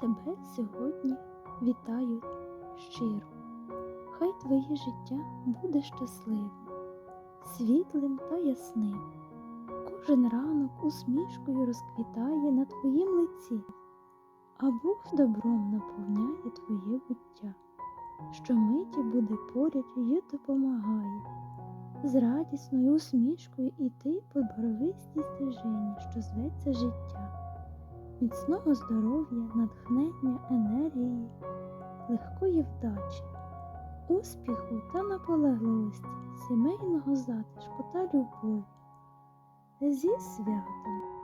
тебе сьогодні вітаю щиро. Хай твоє життя буде щасливим, світлим та ясним. Кожен ранок усмішкою розквітає на твоїм лиці, а Бог добром наповняє твоє буття, щомиті буде поряд і допомагає. З радісною усмішкою іти по боровистій стежині, що зветься життя міцного здоров'я, натхнення, енергії, легкої вдачі, успіху та наполегливості, сімейного затишку та любові. Зі святом!